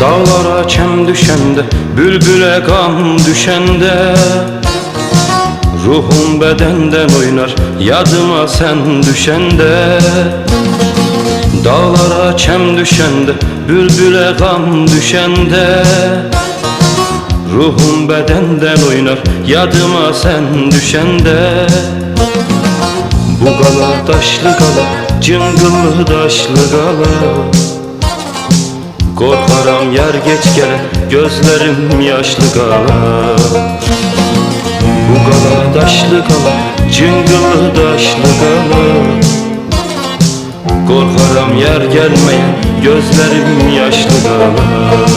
Dağlara çem düşende Bülbüle gam düşende. Ruhum bedenden oynar Yadıma sen düşende. Dağlara çem düşende Bülbüle gam düşende. Ruhum bedenden oynar Yadıma sen düşende. Bu gala taşlı gala Cıngıllı taşlı gala Korkaram yer geç gele Gözlerim yaşlı gala Bu gala taşlı gala Cıngıllı taşlı gala Korkaram yer gelmeye Gözlerim yaşlı gala